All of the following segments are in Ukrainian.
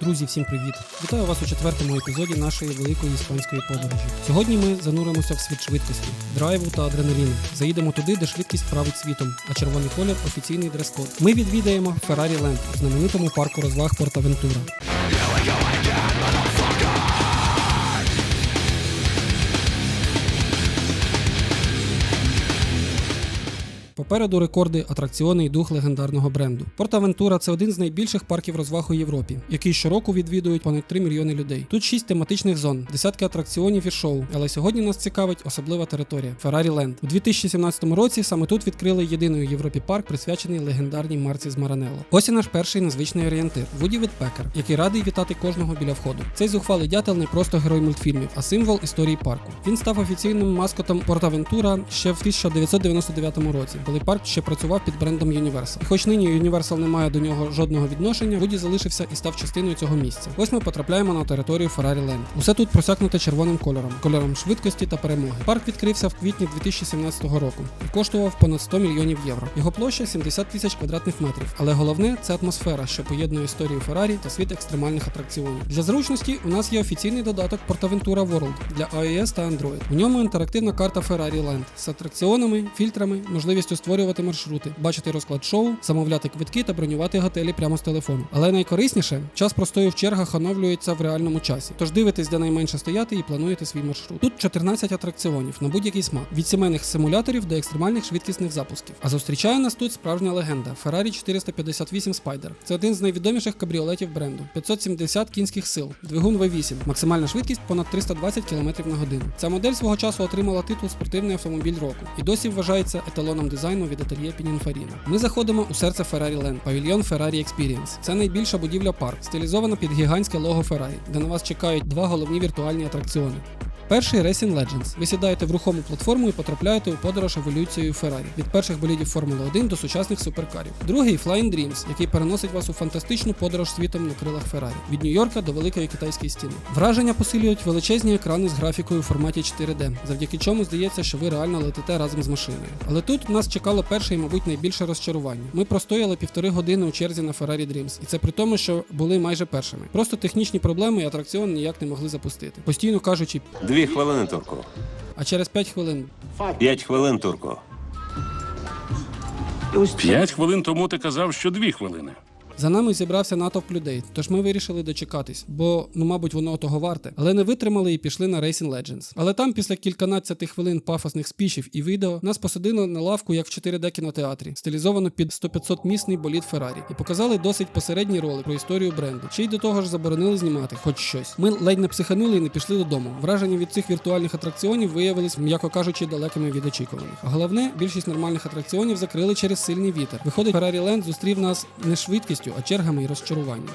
Друзі, всім привіт! Вітаю вас у четвертому епізоді нашої великої іспанської подорожі. Сьогодні ми зануримося в світ швидкості, драйву та адреналіну. Заїдемо туди, де швидкість править світом, а червоний колір офіційний дрес-код. Ми відвідаємо Феррарі Ленд у знаменитому парку розваг Портавентура. Попереду рекорди, атракціони і дух легендарного бренду. Портавентура це один з найбільших парків розваг у Європі, який щороку відвідують понад 3 мільйони людей. Тут шість тематичних зон, десятки атракціонів і шоу. Але сьогодні нас цікавить особлива територія Феррарі Ленд. У 2017 році саме тут відкрили єдиний у Європі парк, присвячений легендарній марці з Маранелло. Ось і наш перший незвичний орієнтир Вуді Вітпекер, який радий вітати кожного біля входу. Цей зухвалий дятел не просто герой мультфільмів, а символ історії парку. Він став офіційним маскотом Портавентура ще в 1999 році, коли парк ще працював під брендом Universal. І хоч нині Universal не має до нього жодного відношення, Вуді залишився і став частиною цього місця. Ось ми потрапляємо на територію Ferrari Land. Усе тут просякнуте червоним кольором, кольором швидкості та перемоги. Парк відкрився в квітні 2017 року і коштував понад 100 мільйонів євро. Його площа 70 тисяч квадратних метрів. Але головне це атмосфера, що поєднує історію Феррарі та світ екстремальних атракціонів. Для зручності у нас є офіційний додаток PortAventura World для iOS та Android. У ньому інтерактивна карта Ferrari Land з атракціонами, фільтрами, можливістю створювати маршрути, бачити розклад шоу, замовляти квитки та бронювати готелі прямо з телефону. Але найкорисніше час простою в чергах оновлюється в реальному часі. Тож дивитесь, де найменше стояти і плануєте свій маршрут. Тут 14 атракціонів на будь-який смак від сімейних симуляторів до екстремальних швидкісних запусків. А зустрічає нас тут справжня легенда Ferrari 458 Spider. Це один з найвідоміших кабріолетів бренду. 570 кінських сил, двигун V8, максимальна швидкість понад 320 км на годину. Ця модель свого часу отримала титул спортивний автомобіль року і досі вважається еталоном дизайну від ательє Пінінфаріна. Ми заходимо у серце Ferrari Land, павільйон Ferrari Experience. Це найбільша будівля парк, стилізована під гігантське лого Ferrari, де на вас чекають два головні віртуальні атракціони. Перший Racing Legends. Ви сідаєте в рухому платформу і потрапляєте у подорож еволюцією Феррарі від перших болідів Формули 1 до сучасних суперкарів. Другий Flying Dreams, який переносить вас у фантастичну подорож світом на крилах Феррарі від Нью-Йорка до Великої Китайської стіни. Враження посилюють величезні екрани з графікою у форматі 4D, завдяки чому здається, що ви реально летите разом з машиною. Але тут нас чекало перше і, мабуть, найбільше розчарування. Ми простояли півтори години у черзі на Ferrari Dreams, і це при тому, що були майже першими. Просто технічні проблеми і атракціон ніяк не могли запустити. Постійно кажучи, Дві хвилини, турку. а через п'ять хвилин П'ять хвилин, турку. П'ять хвилин тому ти казав, що дві хвилини. За нами зібрався натовп людей, тож ми вирішили дочекатись, бо ну мабуть воно того варте, але не витримали і пішли на Racing Legends. Але там, після кільканадцяти хвилин пафосних спічів і відео, нас посадили на лавку, як в 4D кінотеатрі, стилізовано під 100-500 місний болід Феррарі, і показали досить посередній ролик про історію бренду. Чи й до того ж заборонили знімати, хоч щось. Ми ледь не психанули і не пішли додому. Враження від цих віртуальних атракціонів виявились, м'яко кажучи, далекими від очікуваних. Головне, більшість нормальних атракціонів закрили через сильний вітер. Виходить, Ferrari Land зустрів нас не швидкістю, а чергами і розчаруванням.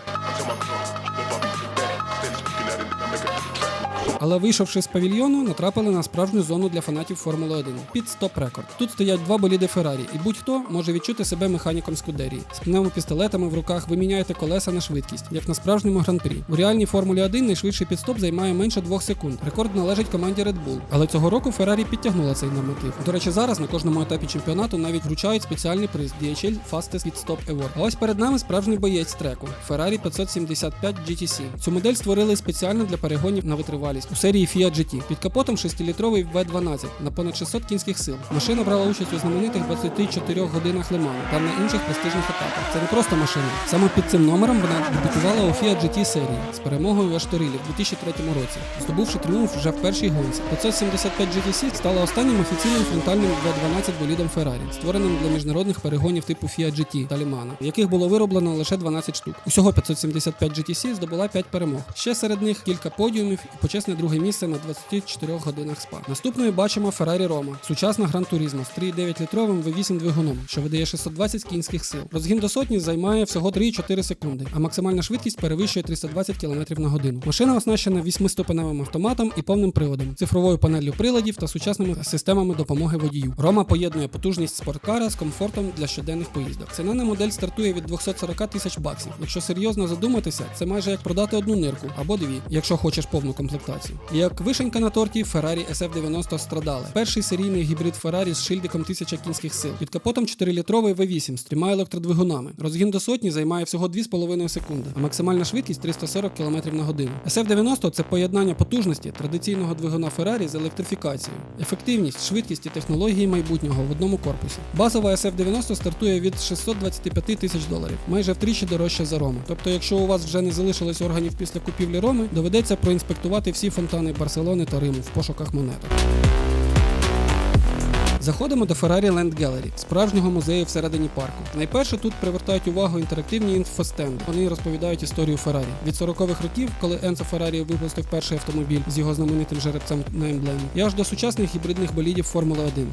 Але вийшовши з павільйону, натрапили на справжню зону для фанатів Формули 1 під стоп рекорд. Тут стоять два боліди Феррарі, і будь-хто може відчути себе механіком Скудерії. З пневмопістолетами в руках ви міняєте колеса на швидкість, як на справжньому гран-прі. У реальній Формулі 1 найшвидший підстоп займає менше двох секунд. Рекорд належить команді Red Bull. Але цього року Феррарі підтягнула цей норматив. До речі, зараз на кожному етапі чемпіонату навіть вручають спеціальний приз DHL Fastest Stop Award. А ось перед нами справжній боєць треку Ferrari 575 GTC. Цю модель створили спеціально для перегонів на витривалість у серії Fiat GT. Під капотом 6-літровий V12 на понад 600 кінських сил. Машина брала участь у знаменитих 24 годинах Леману та на інших престижних етапах. Це не просто машина. Саме під цим номером вона дебютувала у Fiat GT серії з перемогою в Ашторилі в 2003 році, здобувши тріумф вже в першій гонці. 575 GTC стала останнім офіційним фронтальним V12 болідом Ferrari, створеним для міжнародних перегонів типу Fiat GT та Лімана, яких було вироблено лише 12 штук. Усього 575 GTC здобула 5 перемог. Ще серед них кілька подіумів і почесне друге місце на 24 годинах спа. Наступною бачимо Ferrari Roma, сучасна Gran Turismo з 3,9-літровим V8 двигуном, що видає 620 кінських сил. Розгін до сотні займає всього 3,4 секунди, а максимальна швидкість перевищує 320 км на годину. Машина оснащена 8-ступеневим автоматом і повним приводом, цифровою панеллю приладів та сучасними системами допомоги водію. Рома поєднує потужність спорткара з комфортом для щоденних поїздок. Ціна на модель стартує від 240 тисяч баксів. Якщо серйозно задуматися, це майже як продати одну нирку або дві, якщо хочеш повну комплектацію. Корпусі. Як вишенька на торті, Ferrari SF90 страдали. Перший серійний гібрид Ferrari з шильдиком 1000 кінських сил. Під капотом 4-літровий V8 з трьома електродвигунами. Розгін до сотні займає всього 2,5 секунди, а максимальна швидкість 340 км на годину. SF90 це поєднання потужності традиційного двигуна Ferrari з електрифікацією, ефективність, швидкість і технології майбутнього в одному корпусі. Базова SF90 стартує від 625 тисяч доларів, майже втричі дорожче за Рому. Тобто, якщо у вас вже не залишилось органів після купівлі Роми, доведеться проінспектувати всі фонтани Барселони та Риму в пошуках монеток. Заходимо до Ferrari Land Gallery, справжнього музею всередині парку. Найперше тут привертають увагу інтерактивні інфостенди. Вони розповідають історію Феррарі. Від 40-х років, коли Енцо Феррарі випустив перший автомобіль з його знаменитим жеребцем на емблемі, і аж до сучасних гібридних болідів Формули 1.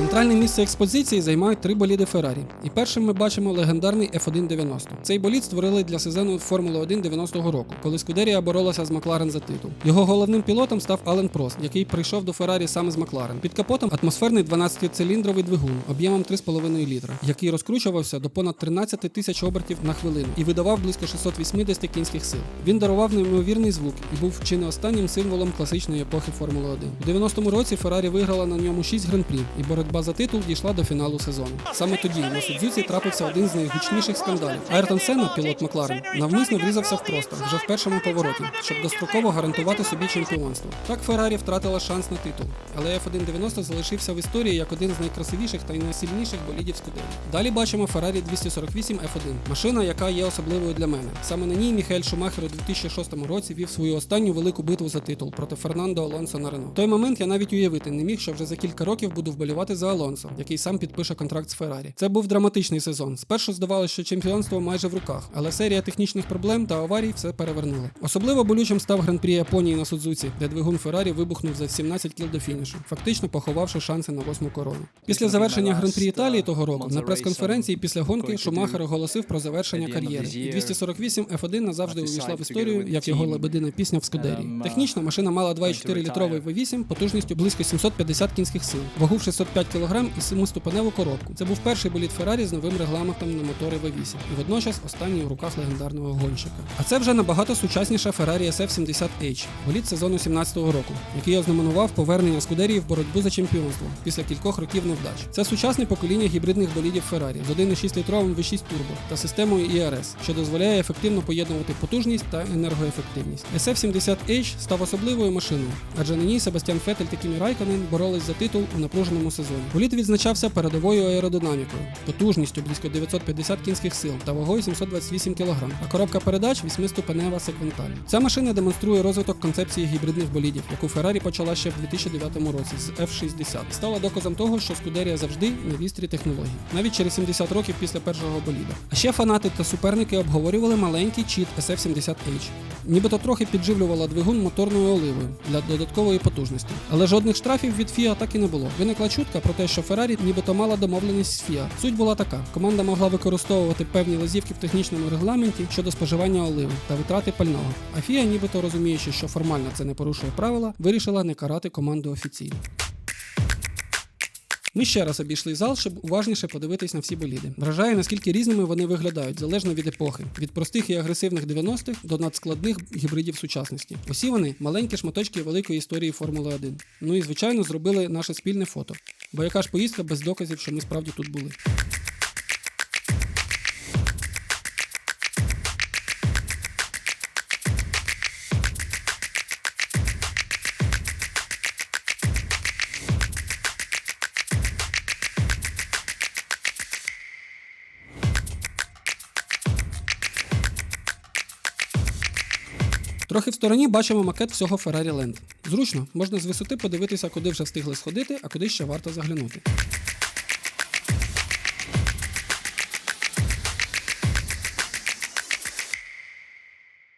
Центральне місце експозиції займають три боліди Феррарі. І першим ми бачимо легендарний F190. Цей болід створили для сезону Формули 1 90-го року, коли Скудерія боролася з Макларен за титул. Його головним пілотом став Ален Прост, який прийшов до Феррарі саме з Макларен. Під капотом атмосферний 12-циліндровий двигун об'ємом 3,5 літра, який розкручувався до понад 13 тисяч обертів на хвилину і видавав близько 680 кінських сил. Він дарував неймовірний звук і був чи не останнім символом класичної епохи Формули 1. У 90-му році Феррарі виграла на ньому 6 гран-прі, і боротьба за титул дійшла до фіналу сезону. Саме тоді на Судзюці трапився один з найгучніших скандалів. Айртон Сенна, пілот Макларен, навмисно врізався в просто вже в першому повороті, щоб достроково гарантувати собі чемпіонство. Так Феррарі втратила шанс на титул, але F190 залишився в історії як один з найкрасивіших та найсильніших болідів Скудерії. Далі бачимо Ferrari 248 F1, машина, яка є особливою для мене. Саме на ній Міхаель Шумахер у 2006 році вів свою останню велику битву за титул проти Фернандо Алонсо на Рено. Той момент я навіть уявити не міг, що вже за кілька років буду вболівати за Алонсо, який сам підпише контракт з Феррарі. Це був драматичний сезон. Спершу здавалося, що чемпіонство майже в руках, але серія технічних проблем та аварій все перевернули. Особливо болючим став гран-прі Японії на Судзуці, де двигун Феррарі вибухнув за 17 кіл до фінішу, фактично поховавши шанси на восьму корону. Після завершення гран-прі Італії того року на прес-конференції після гонки Шумахер оголосив про завершення кар'єри. І 248 F1 назавжди увійшла в історію як його лебедина пісня в Скудерії. Технічно машина мала 2,4 літровий V8 потужністю близько 750 кінських сил, вагу в 605 кг і семиступеневу коробку. Це був перший болід Феррарі з новим регламентом на мотори V8 і водночас останній у руках легендарного гонщика. А це вже набагато сучасніша Ferrari SF70H, болід сезону 17-го року, який ознаменував повернення Скудерії в боротьбу за чемпіонство після кількох років невдач. Це сучасне покоління гібридних болідів Ferrari з 1,6 літровим V6 турбо та системою ERS, що дозволяє ефективно поєднувати потужність та енергоефективність. SF70H став особливою машиною, адже на ній Себастьян Феттель та Кімі Райконен боролись за титул у напруженому сезоні. Болід відзначався передовою аеродинамікою, потужністю близько 950 кінських сил та вагою 728 кг, а коробка передач 8-ступенева секвенталь. Ця машина демонструє розвиток концепції гібридних болідів, яку Феррарі почала ще в 2009 році з F60 стала доказом того, що Скудерія завжди на вістрі технологій, навіть через 70 років після першого боліда. А ще фанати та суперники обговорювали маленький чіт SF70H. Нібито трохи підживлювала двигун моторною оливою для додаткової потужності. Але жодних штрафів від FIA так і не було. Виникла чутка про те, що Феррарі нібито мала домовленість з Фіа. Суть була така: команда могла використовувати певні лазівки в технічному регламенті щодо споживання оливи та витрати пального. А Фіа, нібито розуміючи, що формально це не порушує правила, вирішила не карати команду офіційно. Ми ще раз обійшли зал, щоб уважніше подивитись на всі боліди. Вражає, наскільки різними вони виглядають, залежно від епохи, від простих і агресивних 90-х до надскладних гібридів сучасності. Усі вони маленькі шматочки великої історії Формули 1. Ну і звичайно зробили наше спільне фото. Бо яка ж поїздка без доказів, що ми справді тут були. Стороні бачимо макет всього Ferrari Land. Зручно, можна з висоти подивитися, куди вже встигли сходити, а куди ще варто заглянути.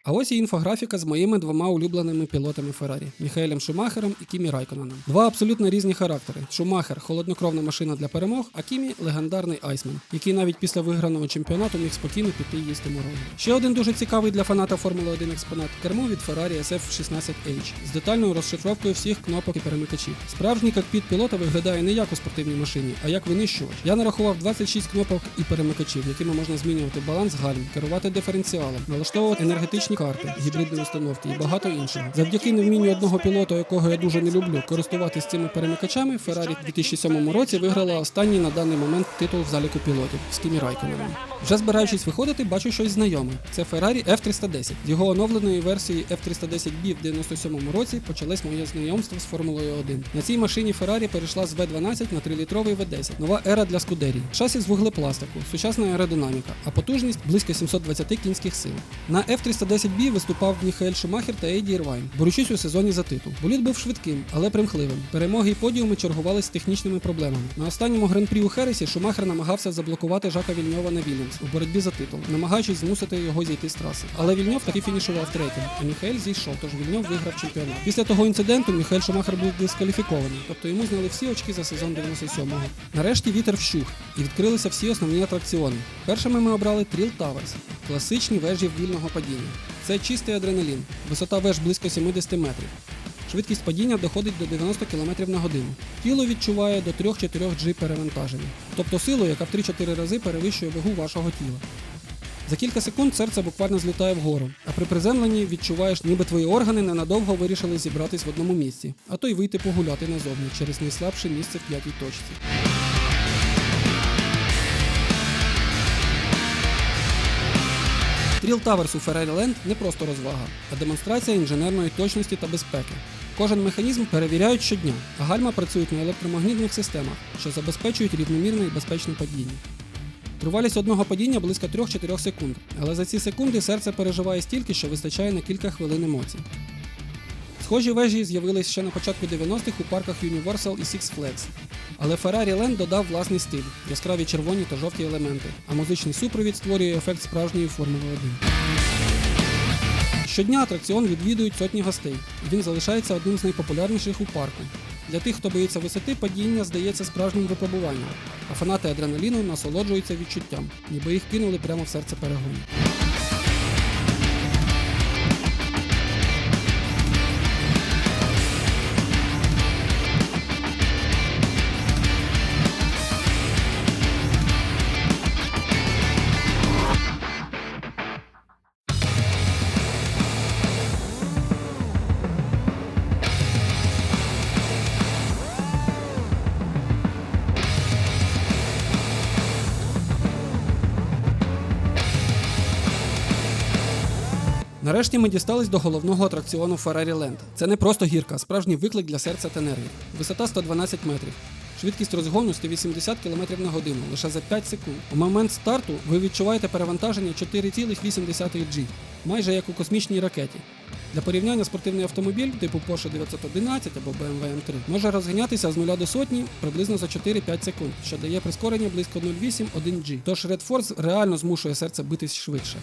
А ось і інфографіка з моїми двома улюбленими пілотами Феррарі Міхаелем Шумахером і Кімі Райконаном. Два абсолютно різні характери. Шумахер холоднокровна машина для перемог, а Кімі легендарний айсмен, який навіть після виграного чемпіонату міг спокійно піти їсти морозиво. Ще один дуже цікавий для фаната Формули 1 експонат кермо від Ferrari SF16H з детальною розшифровкою всіх кнопок і перемикачів. Справжній кокпіт пілота виглядає не як у спортивній машині, а як винищувач. Я нарахував 26 кнопок і перемикачів, якими можна змінювати баланс гальм, керувати диференціалом, налаштовувати енергетичні графічні карти, гібридні установки і багато іншого. Завдяки невмінню одного пілота, якого я дуже не люблю, користуватись цими перемикачами, Феррарі в 2007 році виграла останній на даний момент титул в заліку пілотів з Кімі Райконеном. Вже збираючись виходити, бачу щось знайоме. Це Ferrari F310. З його оновленої версії F310B в 97-му році почалось моє знайомство з Формулою 1. На цій машині Ferrari перейшла з V12 на 3-літровий V10. Нова ера для Скудерії. Шасі з вуглепластику, сучасна аеродинаміка, а потужність близько 720 кінських сил. На F310B виступав Міхаель Шумахер та Ейді Ірвайн, борючись у сезоні за титул. Болід був швидким, але примхливим. Перемоги і подіуми чергувались з технічними проблемами. На останньому гран-прі у Хересі Шумахер намагався заблокувати Жака Вільньова на Вільямс у боротьбі за титул, намагаючись змусити його зійти з траси. Але Вільньов таки фінішував третім, а Міхаель зійшов, тож Вільньов виграв чемпіонат. Після того інциденту Міхаель Шумахер був дискваліфікований, тобто йому зняли всі очки за сезон 97-го. Нарешті вітер вщух і відкрилися всі основні атракціони. Першими ми обрали Тріл Towers – класичні вежі вільного падіння. Це чистий адреналін, висота веж близько 70 метрів. Швидкість падіння доходить до 90 км на годину. Тіло відчуває до 3-4 G перевантаження, тобто силу, яка в 3-4 рази перевищує вагу вашого тіла. За кілька секунд серце буквально злітає вгору, а при приземленні відчуваєш, ніби твої органи ненадовго вирішили зібратись в одному місці, а то й вийти погуляти назовні через найслабше місце в п'ятій точці. Тріл Towers у Ferrari Land не просто розвага, а демонстрація інженерної точності та безпеки. Кожен механізм перевіряють щодня, а гальма працюють на електромагнітних системах, що забезпечують рівномірне і безпечне падіння. Тривалість одного падіння близько 3-4 секунд, але за ці секунди серце переживає стільки, що вистачає на кілька хвилин емоцій. Схожі вежі з'явились ще на початку 90-х у парках Universal і Six Flags. Але Ferrari Land додав власний стиль, яскраві червоні та жовті елементи, а музичний супровід створює ефект справжньої Формули 1. Щодня атракціон відвідують сотні гостей, він залишається одним з найпопулярніших у парку. Для тих, хто боїться висоти, падіння здається справжнім випробуванням, а фанати адреналіну насолоджуються відчуттям, ніби їх кинули прямо в серце перегону. Нарешті ми дістались до головного атракціону Ferrari Land. Це не просто гірка, а справжній виклик для серця та нервів. Висота 112 метрів. Швидкість розгону 180 км на годину лише за 5 секунд. У момент старту ви відчуваєте перевантаження 4,8 G, майже як у космічній ракеті. Для порівняння спортивний автомобіль типу Porsche 911 або BMW M3 може розганятися з 0 до сотні приблизно за 4-5 секунд, що дає прискорення близько 0,8-1 G. Тож Red Force реально змушує серце битись швидше.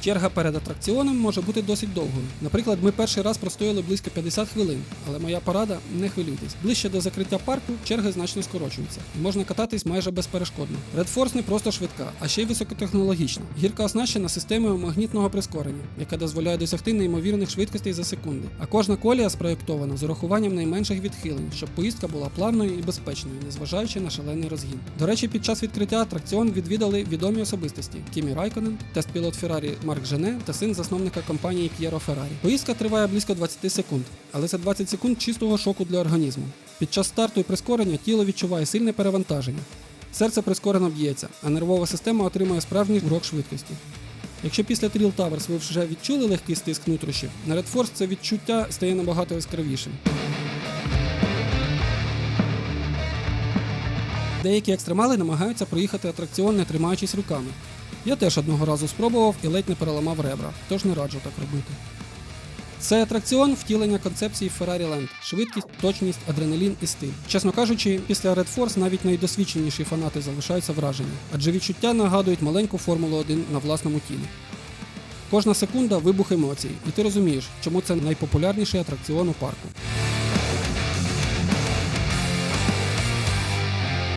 Черга перед атракціоном може бути досить довгою. Наприклад, ми перший раз простояли близько 50 хвилин, але моя порада не хвилюйтесь. Ближче до закриття парку черги значно скорочуються і можна кататись майже безперешкодно. Red Force не просто швидка, а ще й високотехнологічна. Гірка оснащена системою магнітного прискорення, яка дозволяє досягти неймовірних швидкостей за секунди. А кожна колія спроєктована з урахуванням найменших відхилень, щоб поїздка була плавною і безпечною, незважаючи на шалений розгін. До речі, під час відкриття атракціон відвідали відомі особистості Кімі Райконен, тест-пілот Феррарі Марк Жене та син засновника компанії П'єро Феррарі. Поїздка триває близько 20 секунд, але це 20 секунд чистого шоку для організму. Під час старту і прискорення тіло відчуває сильне перевантаження. Серце прискорено б'ється, а нервова система отримує справжній урок швидкості. Якщо після Тріл Towers ви вже відчули легкий стиск нутрощів, на Red Force це відчуття стає набагато яскравішим. Деякі екстремали намагаються проїхати атракціон, не тримаючись руками. Я теж одного разу спробував і ледь не переламав ребра, тож не раджу так робити. Це атракціон втілення концепції Ferrari Land – швидкість, точність, адреналін і стиль. Чесно кажучи, після Red Force навіть найдосвідченіші фанати залишаються вражені, адже відчуття нагадують маленьку Формулу 1 на власному тілі. Кожна секунда вибух емоцій, і ти розумієш, чому це найпопулярніший атракціон у парку.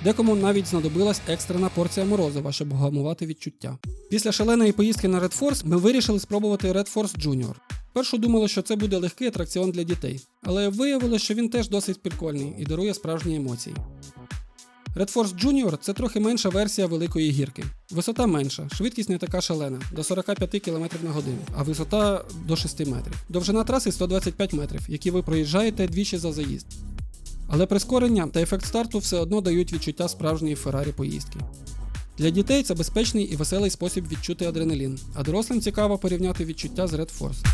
Декому навіть знадобилась екстрена порція морозива, щоб вгамувати відчуття. Після шаленої поїздки на Red Force ми вирішили спробувати Red Force Junior. Першу думали, що це буде легкий атракціон для дітей, але виявилося, що він теж досить прикольний і дарує справжні емоції. Red Force Junior це трохи менша версія великої гірки. Висота менша, швидкість не така шалена до 45 км на годину, а висота до 6 метрів. Довжина траси 125 метрів, які ви проїжджаєте двічі за заїзд. Але прискорення та ефект старту все одно дають відчуття справжньої Феррарі поїздки. Для дітей це безпечний і веселий спосіб відчути адреналін, а дорослим цікаво порівняти відчуття з Red Force.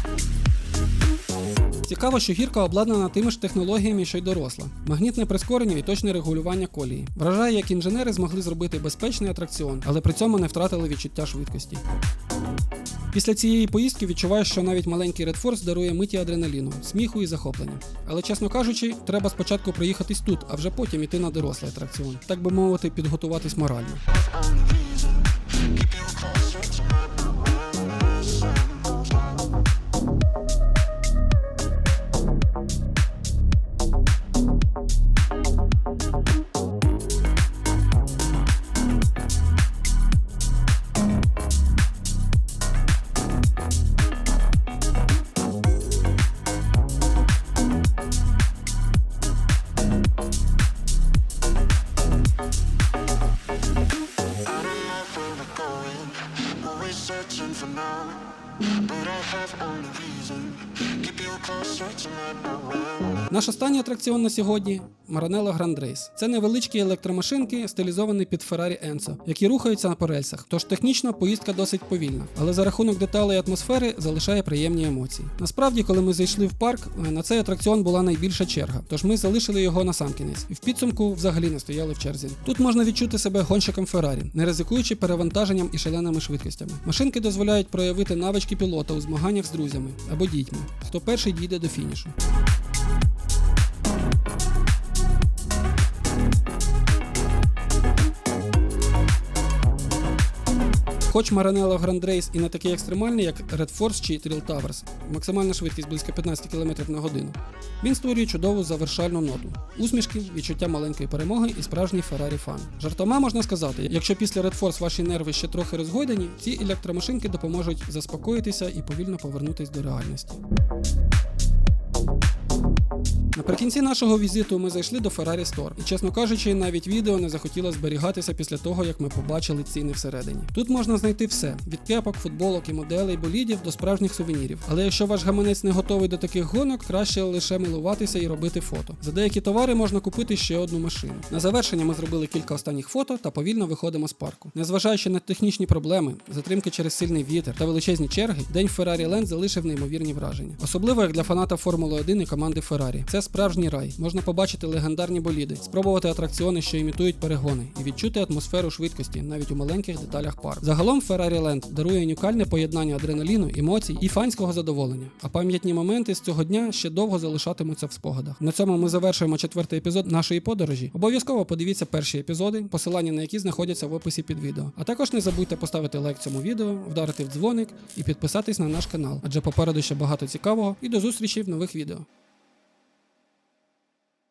Цікаво, що гірка обладнана тими ж технологіями, що й доросла. Магнітне прискорення і точне регулювання колії. Вражає, як інженери змогли зробити безпечний атракціон, але при цьому не втратили відчуття швидкості. Після цієї поїздки відчуваєш, що навіть маленький Red Force дарує миті адреналіну, сміху і захоплення. Але чесно кажучи, треба спочатку проїхатись тут, а вже потім іти на дорослий атракціон, так би мовити, підготуватись морально. Наш останній атракціон на сьогодні Maranello Grand Race. Це невеличкі електромашинки, стилізовані під Ferrari Enzo, які рухаються по рельсах. Тож технічно поїздка досить повільна, але за рахунок деталей і атмосфери залишає приємні емоції. Насправді, коли ми зайшли в парк, е, на цей атракціон була найбільша черга, тож ми залишили його на сам кінець. І в підсумку взагалі не стояли в черзі. Тут можна відчути себе гонщиком Феррарі, не ризикуючи перевантаженням і шаленими швидкостями. Машинки дозволяють проявити навички пілота у змаганнях з друзями або дітьми, хто перший дійде до фінішу. Хоч Maranello Grand Race і не такий екстремальний, як Red Force чи Trail Towers, максимальна швидкість близько 15 км на годину. Він створює чудову завершальну ноту, усмішки, відчуття маленької перемоги і справжній Ferrari фан. Жартома можна сказати, якщо після Red Force ваші нерви ще трохи розгойдені, ці електромашинки допоможуть заспокоїтися і повільно повернутись до реальності. Наприкінці нашого візиту ми зайшли до Ferrari Store. І, чесно кажучи, навіть відео не захотіло зберігатися після того, як ми побачили ціни всередині. Тут можна знайти все: від кепок, футболок і моделей, болідів до справжніх сувенірів. Але якщо ваш гаманець не готовий до таких гонок, краще лише милуватися і робити фото. За деякі товари можна купити ще одну машину. На завершення ми зробили кілька останніх фото та повільно виходимо з парку. Незважаючи на технічні проблеми, затримки через сильний вітер та величезні черги, день Ferrari Land залишив неймовірні враження. Особливо як для фаната Формули 1 і команди Ferrari. Це справжній рай. Можна побачити легендарні боліди, спробувати атракціони, що імітують перегони, і відчути атмосферу швидкості навіть у маленьких деталях парку. Загалом Ferrari Land дарує унікальне поєднання адреналіну, емоцій і фанського задоволення. А пам'ятні моменти з цього дня ще довго залишатимуться в спогадах. На цьому ми завершуємо четвертий епізод нашої подорожі. Обов'язково подивіться перші епізоди, посилання на які знаходяться в описі під відео. А також не забудьте поставити лайк цьому відео, вдарити в дзвоник і підписатись на наш канал, адже попереду ще багато цікавого і до зустрічі в нових відео.